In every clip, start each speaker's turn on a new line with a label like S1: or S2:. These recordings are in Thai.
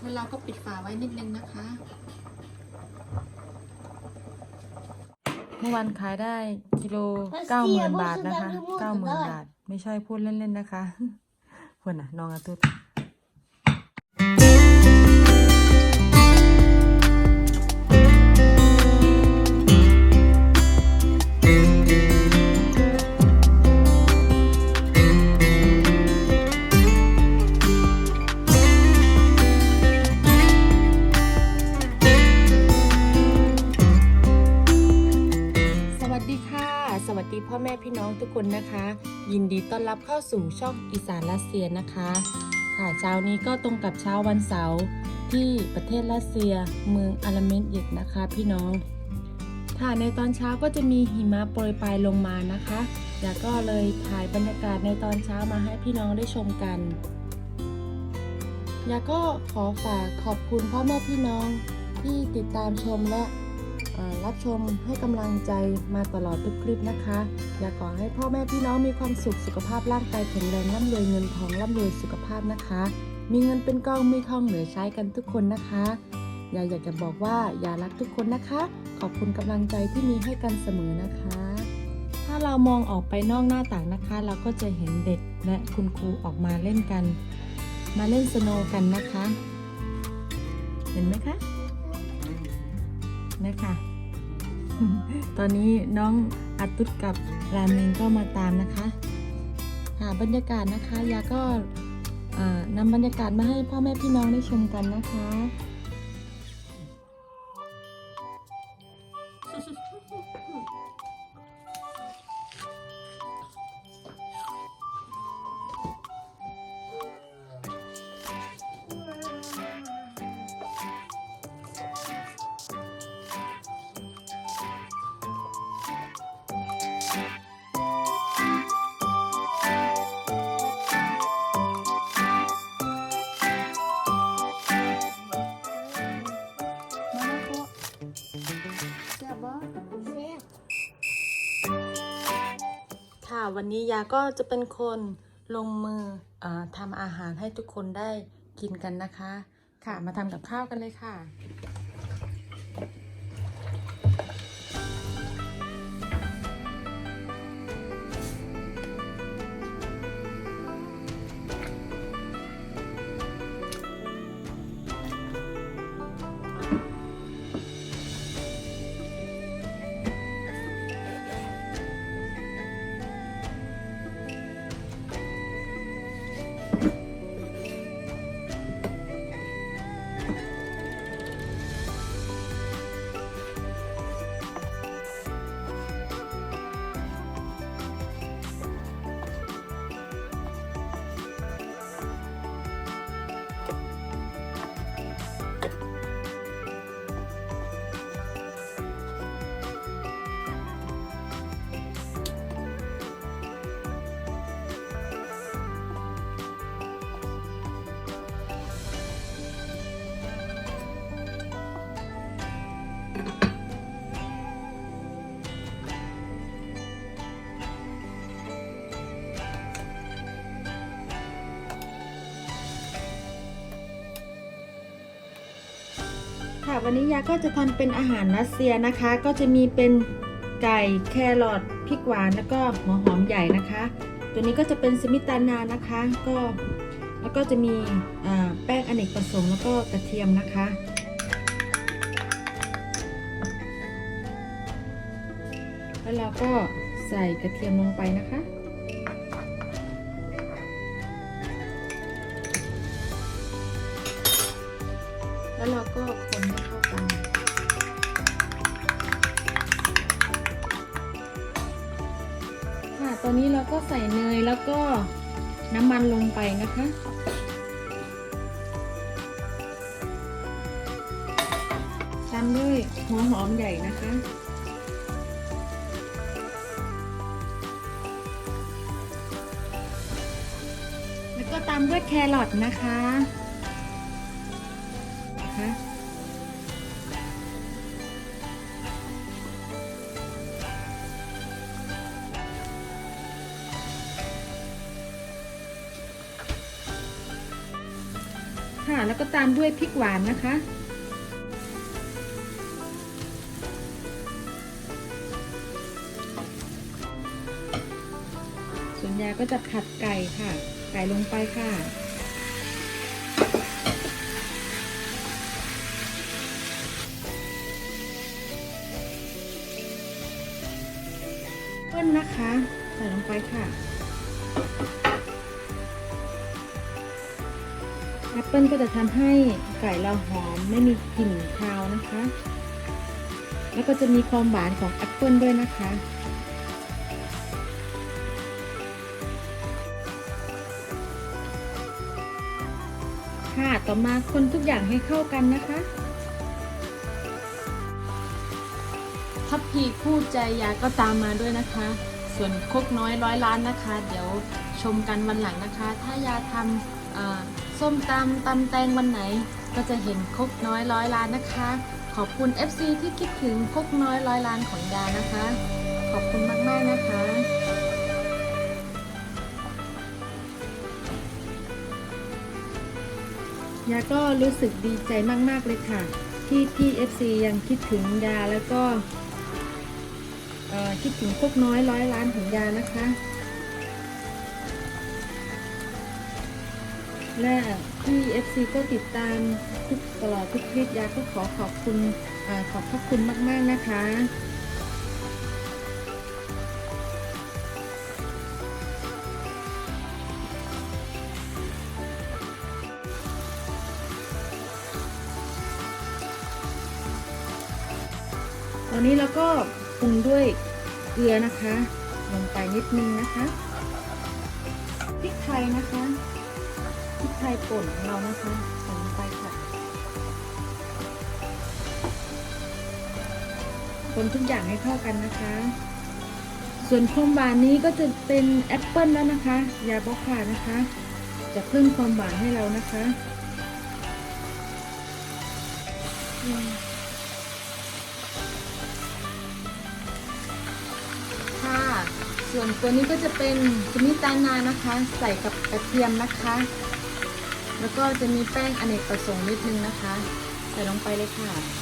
S1: แล้วเราก็ปิดฝาไว้นิดนึงนะคะ เมื่อวันขายได้กิโลเก้าหมื่นบาทนะคะเก้าหมื่นบาท ไม่ใช่พูดเล่นๆนะคะคนน่ะน้องอาตุด อนรับเข้าสู่ช่องอีสานรัสเซียนะคะ ค่ะเช้านี้ก็ตรงกับเช้าวันเสาร์ที่ประเทศรัสเซียเมืองอาราเมนเยกนะคะพี่น้อง ค่ะในตอนเช้าก็จะมีหิมะโปรยปลายลงมานะคะอยากก็เลยถ่ายบรรยากาศในตอนเช้ามาให้พี่น้องได้ชมกันอยากก็ขอฝากขอบคุณพ่อแม่พี่น้องที่ติดตามชมและ รับชมให้กำลังใจมาตลอดทุกคลิปนะคะ อยากขอให้พ่อแม่พี่น้องมีความสุขสุขภาพร่างกายแข็งแรงร่ำรวยเงินทองร่ำรวยสุขภาพนะคะ มีเงินเป็นกองมีทองเหลือใช้กันทุกคนนะคะยากอยากจะบอกว่าอย่ารักทุกคนนะคะ ขอบคุณกำลังใจที่มีให้กันเสมอนะคะ ถ้าเรามองออกไปนอกหน้าต่างนะคะ เราก็จะเห็นเด็กและคุณครูออกมาเล่นกัน มาเล่นสโนว์กันนะคะ เห็นไหมคะ นะคะ ตอนนี้น้องอาตุดกับรามิงก็มาตามนะคะหาบรรยากาศนะคะยาก็นำบรรยากาศมาให้พ่อแม่พี่น้องได้ชมกันนะคะ วันนี้ยาก็จะเป็นคนลงมืออทำอาหารให้ทุกคนได้กินกันนะคะ ค่ะมาทำกับข้าวกันเลยค่ะ ค่ะ วันนี้ยาก็จะทำเป็นอาหารรัสเซียนะคะ ก็จะมีเป็นไก่แครอทพริกหวานแล้วก็หัวหอมใหญ่นะคะ ตัวนี้ก็จะเป็นสมิตานานะคะ ก็แล้วก็จะมีแป้งอเนกประสงค์แล้วก็กระเทียมนะคะแล้วเราก็ใส่กระเทียมลงไปนะคะ นี้เราก็ใส่เนยแล้วก็น้ำมันลงไปนะคะ ตามด้วยหัวหอมใหญ่นะคะ แล้วก็ตามด้วยแครอทนะคะ แล้วก็ตามด้วยพริกหวานนะคะ ส่วนยาก็จะผัดไก่ค่ะ ไก่ลงไปค่ะเปิ้ลนะคะ ใส่ลงไปค่ะ แอปเปิลก็จะทำให้ไก่เราหอมไม่มีกลิ่นคาวนะคะ แล้วก็จะมีความหวานของแอปเปิลด้วยนะคะค่ะต่อมาคนทุกอย่างให้เข้ากันนะคะทัพพีคู่ใจยาก็ตามมาด้วยนะคะ ส่วนคกน้อยร้อยล้านนะคะ เดี๋ยวชมกันวันหลังนะคะ ถ้ายาทำ ส้มตำตำแตงวันไหน ก็จะเห็นคกน้อยร้อยล้านนะคะ ขอบคุณ FC ที่คิดถึงคกน้อยร้อยล้านของยานะคะ ขอบคุณมากๆนะคะยาก็รู้สึกดีใจมาก ๆ เลยค่ะ ที่ที่ FC ยังคิดถึงยาแล้วก็คิดถึงพวกน้อยร้อยล้านของยานะคะ และที่ FC ก็ติดตามทุกตลอดทุกคลิปยาก็ขอขอบคุณอขอบพระคุณมาก ๆ นะคะตอนนี้เราก็ปรุงด้วยเกลือนะคะ ลงไปนิดนึงนะคะพริกไทยนะคะ พริกไทยป่นของเรานะคะใส่ลงไปค่ะคนทุกอย่างให้เข้ากันนะคะ ส่วนความหวานนี้ก็จะเป็นแอปเปิลแล้วนะคะ ยาบล็อกขานะคะ จะเพิ่มความหวานให้เรานะคะค่ะ ส่วนตัวนี้ก็จะเป็นสมิตานานะคะ ใส่กับกระเทียมนะคะ แล้วก็จะมีแป้งอเนกประสงค์นิดนึงนะคะ ใส่ลงไปเลยค่ะ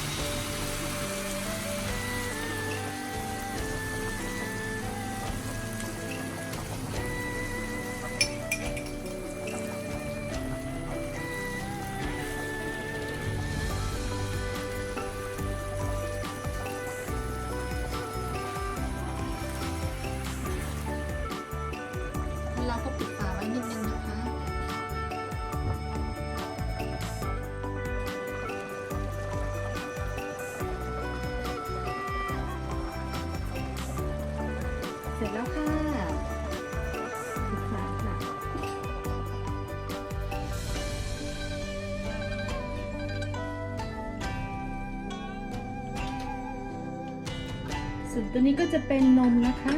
S1: วนตัวนี้ก็จะเป็นนมนะคะ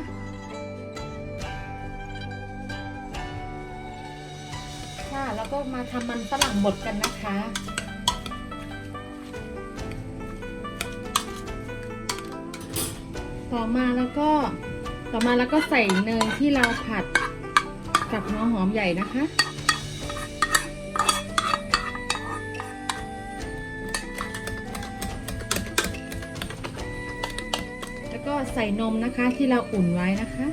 S1: ค่ะแล้วก็มาทำมันฝรั่งบดกันนะคะต่อมาแล้วก็ต่อมาแล้วก็ใส่เนยที่เราผัดกับหัวหอมใหญ่นะคะ ใส่นมนะคะที่เราอุ่นไว้นะคะ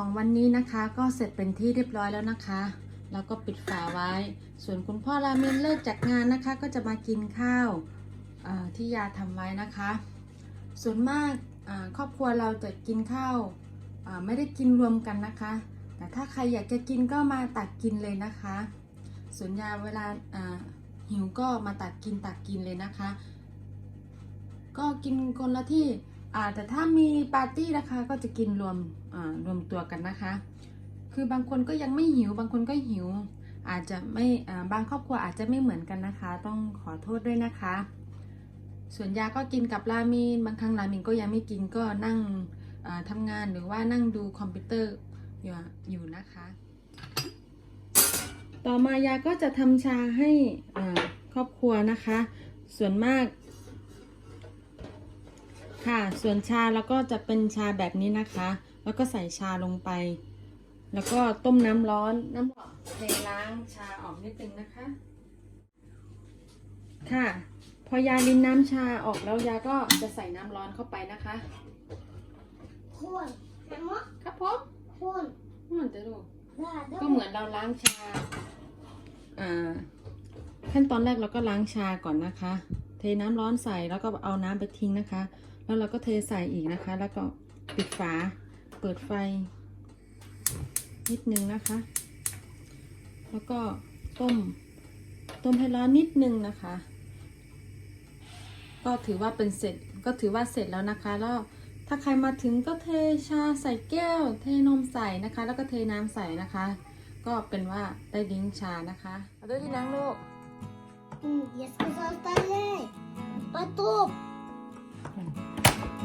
S1: ของวันนี้นะคะ ก็เสร็จเป็นที่เรียบร้อยแล้วนะคะแล้วก็ปิดฝาไว้ ส่วนคุณพ่อราเมนเลิกจากงานนะคะ ก็จะมากินข้าวที่ยาทำไว้นะคะ ส่วนมากครอบครัวเราจะกินข้าวไม่ได้กินรวมกันนะคะ แต่ถ้าใครอยากจะกินก็มาตักกินเลยนะคะ ส่วนยาเวลาหิวก็มาตักกินตักกินเลยนะคะ ก็กินคนละที่ แต่ถ้ามีปาร์ตี้นะคะก็จะกินรวมรวมตัวกันนะคะ คือบางคนก็ยังไม่หิว บางคนก็หิว อาจจะไม่บางครอบครัวอาจจะไม่เหมือนกันนะคะ ต้องขอโทษด้วยนะคะ ส่วนยาก็กินกับราเมนบางครั้งราเมนก็ยังไม่กินก็นั่งทำงานหรือว่านั่งดูคอมพิวเตอร์อยู่อยู่นะคะ ต่อมายาก็จะทำชาให้ครอบครัวนะคะ ส่วนมาก ค่ะ ส่วนชาแล้วก็จะเป็นชาแบบนี้นะคะ แล้วก็ใส่ชาลงไป แล้วก็ต้มน้ำร้อนน้ำร้อนเทล้างชาออกนิดนึงนะคะ ค่ะ พอยาลินน้ำชาออกแล้วยาก็จะใส่น้ำร้อนเข้าไปนะคะ
S2: ข้น
S1: ครับผม
S2: ข้
S1: นข้นจะดูก็เหมือนเราล้างชา อ่า ขั้นตอนแรกเราก็ล้างชาก่อนนะคะ เทน้ำร้อนใส่แล้วก็เอาน้ำไปทิ้งนะคะ แล้วเราก็เทใส่อีกนะคะ แล้วก็ปิดฝา เปิดไฟ นิดนึงนะคะ แล้วก็ต้ม ต้มให้ร้อนนิดนึงนะคะ ก็ถือว่าเป็นเสร็จ ก็ถือว่าเสร็จแล้วนะคะ แล้วถ้าใครมาถึงก็เทชาใส่แก้ว เทนมใส่นะคะ แล้วก็เทน้ำใส่นะคะ ก็เป็นว่าได้ดิ้งชานะคะเอาด้วยที่นั่งลูก
S2: yes ก็ใส่เลยประตู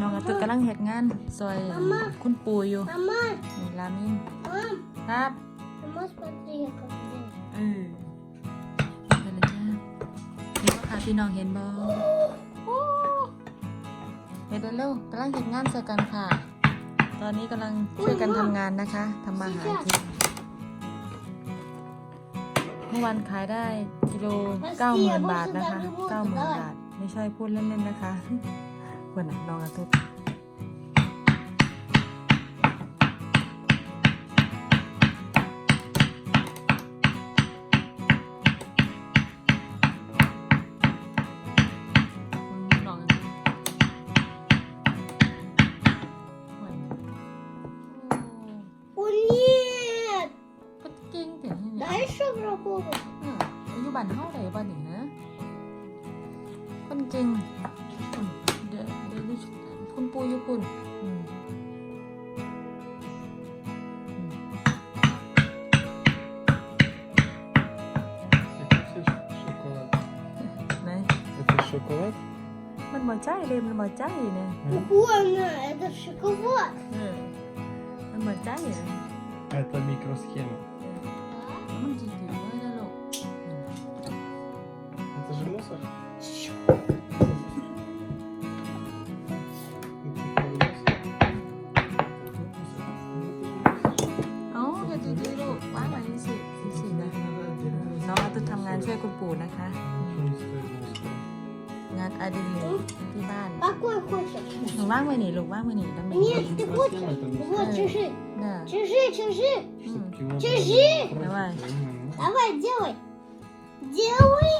S1: น้องกระตุกกำลังเหตุงานซอยคุณปู่อยู่นี่ลามินครับเออไปเลยจ้าเห็นว่าค่ะพี่น้องเห็นบอเห็ดเร็วกำลังเหตุงานซส่กันค่ะ ตอนนี้กำลังช่วยกันทำงานนะคะทำมาหากินเมื่อวันขายได้กิโลเก้าหมื่นบาทนะคะเก้าหมื่นบาท ไม่ใช่พูดเล่นๆนะคะ คน มันบ่ใจเลยมันบ่ใจเนี่ย
S2: Больно, это шоколад.
S1: เออมันบ่ใจเลย
S3: Это микросхема.
S1: มันจริงๆเลยนะลูก
S3: Это же мусор. Это
S1: เอ้าอย่าดีๆลูกว่างไว้นี่สิสินะน้องอาตุทำงานช่วยคุณปู่นะคะ
S3: Ничего не стоит мусор. ี่
S1: งานอดิเรกที่บ้าน
S2: Какой хочешь?
S1: หนูว่างไว้นี่ลูกว่างไว้นี่แล้วไม่
S2: Нет, ты хочешь? Вот, чеши.
S1: เด้อ
S2: Чеши, чеши.
S3: Чтоб его
S2: Чеши!
S3: просто-
S1: Давай.
S3: Мгм.
S2: Давай, делай. Делай.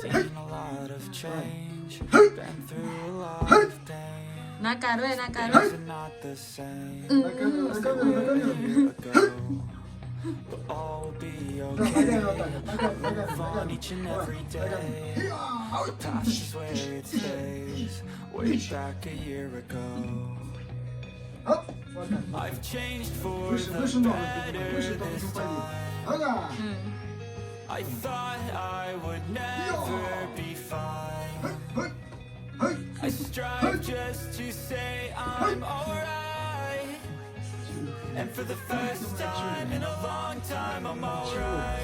S4: Seen a lot of change, been through a lot of things.
S1: หน้ากาด้วยหน้ากาด้วย
S4: Things are not the same
S1: อืม
S4: as they were a year ago. but all be okay. Move on each and every day. Past is where it stays. Way back a year ago. I've changed for the better this time. I thought I would never be fine. I strive just to say I'm alright. And for the first time in a long time, I'm alright.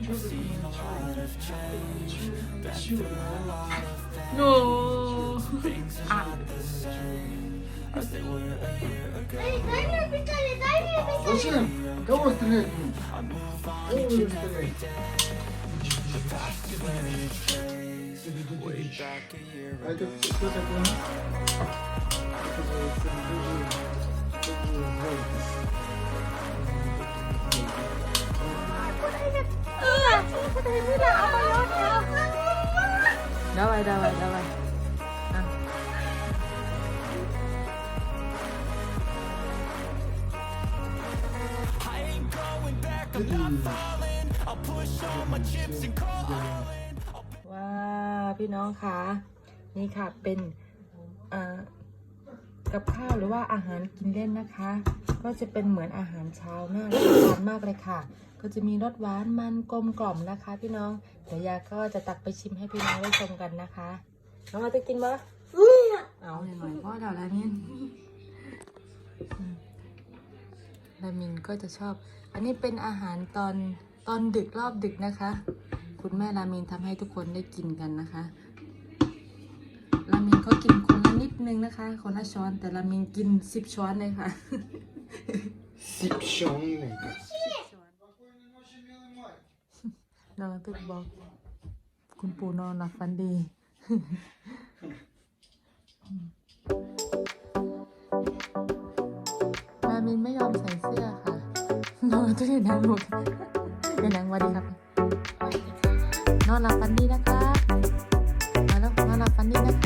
S4: I've seen a lot of change, been through a lot of
S1: pain. No.
S4: Things are not the same as they were a year ago. I move on go
S5: with
S4: the. The past is where it trays. Way back a year ago. I just put that one. Not falling. I'll push all my chips and call all in.
S1: ว้าวพี่น้องคะนี่ค่ะเป็นอ่า กับข้าวหรือว่าอาหารกินเล่นนะคะ ก็จะเป็นเหมือนอาหารเช้าน่ารับประทานมากเลยค่ะ ก็จะมีรสหวานมันกลมกล่อมนะคะ พี่น้องเดี๋ยวยาก็จะตักไปชิมให้พี่น้องได้ชมกันนะคะ
S6: น้องเอาไปกินปะ
S2: 嗯，
S1: เอาหน่อยๆพ่อเดี๋ยวลามินอืมลามินก็จะชอบ อันนี้เป็นอาหารตอนตอนดึกรอบดึกนะคะ คุณแม่ลามินทำให้ทุกคนได้กินกันนะคะ ลามินเขากินค นึงนะคะ คนละช้อนแต่ละมินกินสิบช้อนเลยค่ะ
S5: สิบช้อ
S1: นเลยค่ะนอนตึกบอก คุณปู่นอนหลับฝันดีมามินไม่ยอมใส่เสื้อค่ะนอนตักเด็นนางหมดเด็นนางวันดีครับ นอนหลับฝันดีนะคะมาแล้วนอนหลับฝันดีนะคะ